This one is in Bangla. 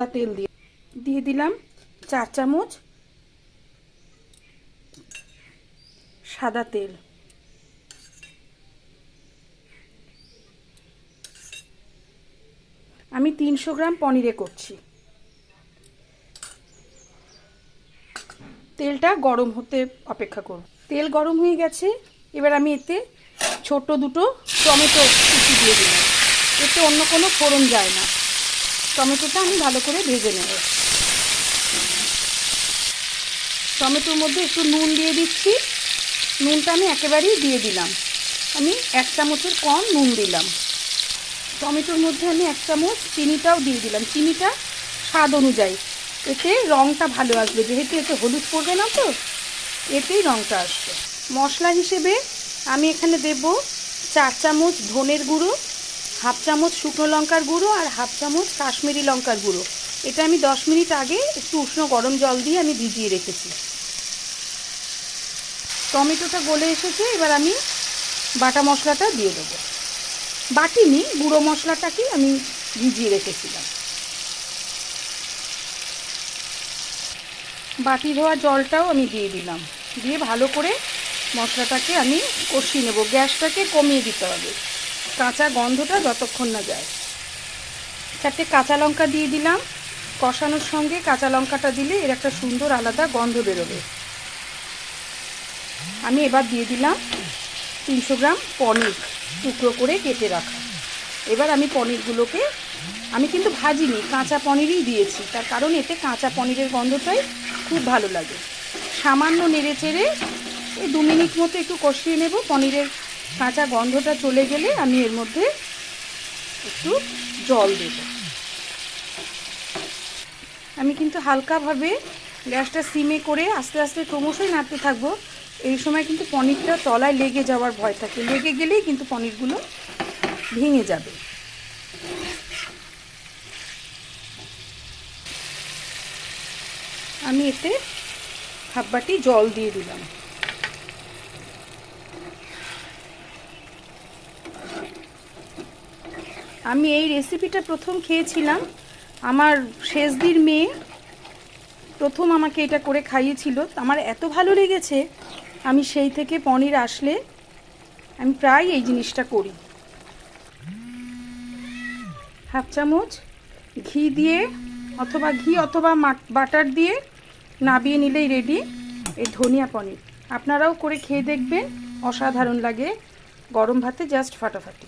তেল দিয়ে। দিয়ে দিলাম চার চামচ সাদা তেল। আমি তিনশো গ্রাম পনিরে করছি। তেলটা গরম হতে অপেক্ষা করব তেল গরম হয়ে গেছে, এবার আমি এতে ছোট দুটো টমেটো কুচি দিয়ে দিলাম। এতে অন্য কোনো ফোড়ন যায় না। টমেটোটা আমি ভালো করে ভেজে নেব। টমেটোর মধ্যে একটু নুন দিয়ে দিচ্ছি। নুনটা আমি একেবারেই দিয়ে দিলাম। আমি এক চামচের কম নুন দিলাম। টমেটোর মধ্যে আমি এক চামচ চিনিটাও দিয়ে দিলাম। চিনিটা স্বাদ অনুযায়ী। এতে রঙটা ভালো আসবে। যেহেতু এতে হলুদ পড়বে না তো, এতেই রঙটা আসবে। মশলা হিসেবে আমি এখানে দেব চার চামচ ধনের গুঁড়ো হাফ চামচ শুকনো লঙ্কার গুঁড়ো আর হাফ চামচ কাশ্মীরি লঙ্কার গুঁড়ো। এটা আমি দশ মিনিট আগে একটু উষ্ণ গরম জল দিয়ে আমি ভিজিয়ে রেখেছি। টমেটোটা গলে এসেছে, এবার আমি বাটা মশলাটা দিয়ে দেবো। বাটিনি গুঁড়ো মশলাটাকে আমি ভিজিয়ে রেখেছিলাম। বাটি ধোয়া জলটাও আমি দিয়ে দিলাম। দিয়ে ভালো করে মশলাটাকে আমি কষিয়ে নেব। গ্যাসটাকে কমিয়ে দিতে হবে। কাঁচা গন্ধটা যতক্ষণ না যায়। চারটে কাঁচা লঙ্কা দিয়ে দিলাম। কষানোর সঙ্গে কাঁচা লঙ্কাটা দিলে এর একটা সুন্দর আলাদা গন্ধ বেরোবে। আমি এবার দিয়ে দিলাম তিনশো গ্রাম পনির টুকরো করে কেটে রাখা। এবার আমি পনিরগুলোকে, আমি কিন্তু ভাজিনি, কাঁচা পনিরই দিয়েছি। তার কারণ এতে কাঁচা পনিরের গন্ধটাই খুব ভালো লাগে। সামান্য নেড়ে চেড়ে এই দু মিনিট মতো একটু কষিয়ে নেব পনিরের কাঁচা গন্ধটা চলে গেলে আমি এর মধ্যে একটু জল দেব। আমি কিন্তু হালকাভাবে গ্যাসটা সিমে করে আস্তে আস্তে ক্রমশই নাড়তে থাকব। এই সময় কিন্তু পনিরটা তলায় লেগে যাওয়ার ভয় থাকে লেগে গেলেই কিন্তু পনিরগুলো ভেঙে যাবে। আমি এতে হাফ বাটি জল দিয়ে দিলাম। আমি এই রেসিপিটা প্রথম খেয়েছিলাম। আমার শেষদির মেয়ে প্রথম আমাকে এটা করে খাইয়েছিল। আমার এত ভালো লেগেছে, আমি সেই থেকে পনির আসলে আমি প্রায় এই জিনিসটা করি। হাফ চামচ ঘি দিয়ে অথবা ঘি অথবা বাটার দিয়ে নাবিয়ে নিলেই রেডি এই ধনিয়া পনির। আপনারাও করে খেয়ে দেখবেন, অসাধারণ লাগে গরম ভাতে জাস্ট ফাটাফাটি।